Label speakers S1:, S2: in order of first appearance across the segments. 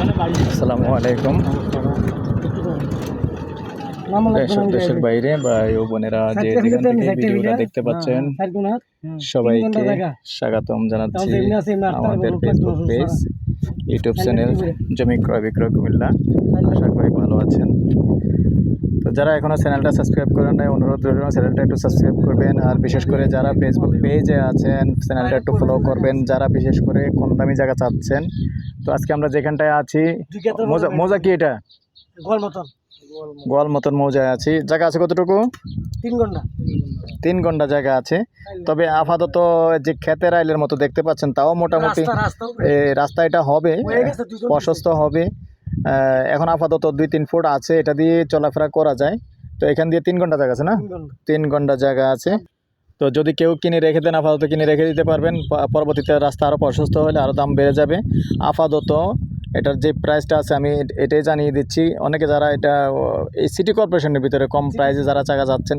S1: আসসালামু আলাইকুম। দেশ দেশের বাইরে বা বোনেরা যে যেখান থেকে ভিডিওটা দেখতে পাচ্ছেন সবাইকে স্বাগতম জানাচ্ছি আমাদের ফেসবুক পেজ ইউটিউব চ্যানেল জমি ক্রয় বিক্রয় কুমিল্লা। আশা করি ভালো আছেন। তো যারা এখনও চ্যানেলটা সাবস্ক্রাইব করেন নাই অনুরোধ রইল চ্যানেলটা একটু সাবস্ক্রাইব করবেন। আর বিশেষ করে যারা ফেসবুক পেজে আছেন চ্যানেলটা একটু ফলো করবেন। যারা বিশেষ করে কম দামি জায়গা চাচ্ছেন তো আজকে আমরা যেখানটায় আছি মোজা মোজা কি এটা?
S2: মতন
S1: গোয়াল মতন মৌজায় আছি। জায়গা আছে কতটুকু?
S2: তিন ঘণ্টা।
S1: তিন ঘণ্টা জায়গা আছে। তবে আপাতত যে ক্ষেতের আইলের মতো দেখতে পাচ্ছেন তাও মোটামুটি
S2: রাস্তা
S1: এটা হবে প্রশস্ত হবে। এখন আপাতত দুই তিন ফুট আছে এটা দিয়ে চলাফেরা করা যায়। তো এখান দিয়ে তিন ঘণ্টা জায়গা আছে না?
S2: তিন
S1: ঘণ্টা জায়গা আছে। তো যদি কেউ কিনে রেখে দেন আপাতত কিনে রেখে দিতে পারবেন। পরবর্তীতে রাস্তা আরও প্রশস্ত হলে আরও দাম বেড়ে যাবে। আপাতত এটার যে প্রাইসটা আছে আমি এটাই জানিয়ে দিচ্ছি। অনেকে যারা এটা এই সিটি কর্পোরেশনের ভিতরে কম প্রাইসে যারা চাকা যাচ্ছেন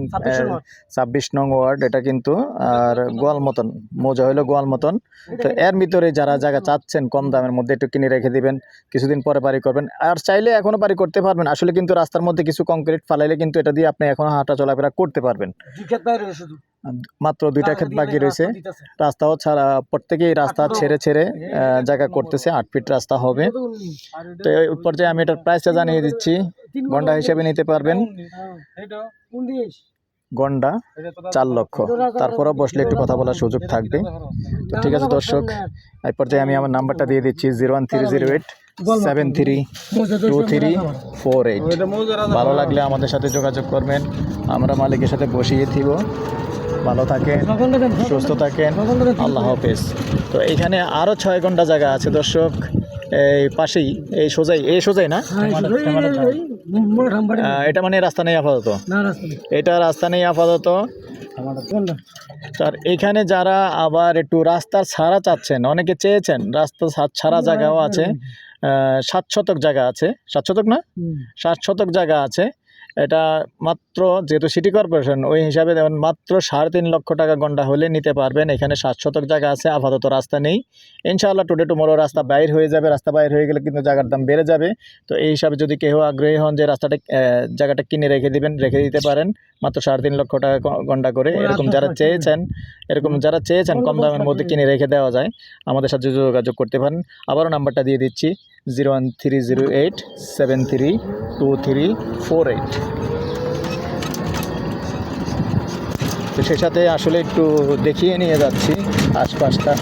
S2: ছাব্বিশ
S1: নং ওয়ার্ড। এটা কিন্তু আর গোয়াল মতন মজা হইল গোয়াল মতন তো এর ভিতরে যারা জায়গা চাচ্ছেন কম দামের মধ্যে একটু কিনে রেখে দিবেন। কিছুদিন পরে বাড়ি করবেন। আর চাইলে এখনও বাড়ি করতে পারবেন। আসলে কিন্তু রাস্তার মধ্যে কিছু কংক্রিট ফালাইলে কিন্তু এটা দিয়ে আপনি এখনও হাঁটা চলাফেরা করতে পারবেন। মাত্র দুইটা ক্ষেত বাকি রয়েছে। রাস্তাও ছাড়া প্রত্যেকেই রাস্তা ছেড়ে ছেড়ে জায়গা করতেছে আট ফিট রাস্তা হবে। তো এই পর্যায়ে আমি এটার প্রাইসটা জানিয়ে দিচ্ছি গন্ডা হিসেবে নিতে পারবেন। গন্ডা চার লক্ষ। তারপরেও বসলে একটু কথা বলার সুযোগ থাকবে। তো ঠিক আছে দর্শক এই পর্যায়ে আমি আমার নাম্বারটা দিয়ে দিচ্ছি zero one three zero eight seven three two three four eight. ভালো লাগলে আমাদের সাথে যোগাযোগ করবেন। আমরা মালিকের সাথে বসিয়ে দিব। ভালো থাকেন সুস্থ থাকেন আল্লাহ হাফেজ। তো এখানে আরও ছয় ঘণ্টা জায়গা আছে দর্শক। এই পাশেই এই সোজাই এই সোজাই না?
S2: হ্যাঁ,
S1: এটা মানে রাস্তা নেই আপাতত?
S2: রাস্তা।
S1: এটা রাস্তা নেই আপাতত? আর এখানে যারা আবার একটু রাস্তার ছাড়া চাচ্ছেন অনেকে চেয়েছেন রাস্তা ছাড়া জায়গাও আছে। সাত শতক জায়গা আছে। সাত শতক না? সাত শতক জায়গা আছে। এটা মাত্র যেহেতু সিটি কর্পোরেশন ওই হিসাবে যেমন মাত্র সাড়ে তিন লক্ষ টাকা গন্ডা হলে নিতে পারবেন। এখানে সাত শতক জায়গা আছে আপাতত রাস্তা নেই। ইনশাআল্লাহ টুডে টুমোরো রাস্তা বাইর হয়ে যাবে। রাস্তা বাইর হয়ে গেলে কিন্তু জায়গার দাম বেড়ে যাবে। তো এই হিসাবে যদি কেউ আগ্রহী হন যে রাস্তাটা জায়গাটা কিনে রেখে দিবেন রেখে দিতে পারেন মাত্র সাড়ে তিন লক্ষ টাকা গন্ডা করে। এরকম যারা চেয়েছেন এরকম যারা চেয়েছেন কম দামের মধ্যে কিনে রেখে দেওয়া যায় আমাদের সাথে যোগাযোগ করতে পারেন। আবারও নাম্বারটা দিয়ে দিচ্ছি zero one three zero eight seven three two three four eight তো সে সাথে আসলে একটু দেখিয়ে নিয়ে যাচ্ছি আশপাশটা।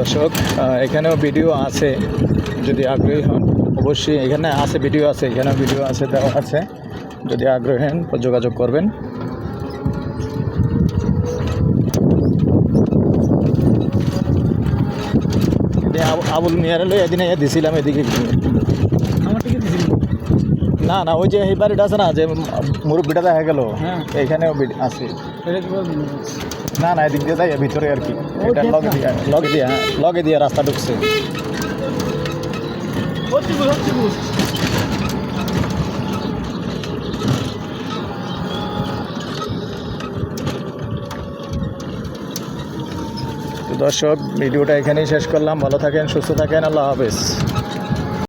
S1: দর্শক এখানেও ভিডিও আছে, যদি আগ্রহী হন। অবশ্যই এখানে আছে ভিডিও আছে, এখানেও ভিডিও আছে, দেওয়া আছে। যদি আগ্রহী হন, যোগাযোগ করবেন। এদিকে আবুল মিয়ারে লই এদিনে দিছিলাম এদিকে। না না ওই যে এই বাড়িটা আছে না যে মুরব্বিটা দেখা গেল
S2: হ্যাঁ।
S1: এখানেও আছে? না না এদিক দিয়ে যাই ভিতরে আর কি। এটা লগে দিয়ে লগে দিয়ে লগে দিয়ে রাস্তা ঢুকছে। দর্শক ভিডিওটা এখানেই শেষ করলাম। ভালো থাকেন সুস্থ থাকেন আল্লাহ হাফেজ।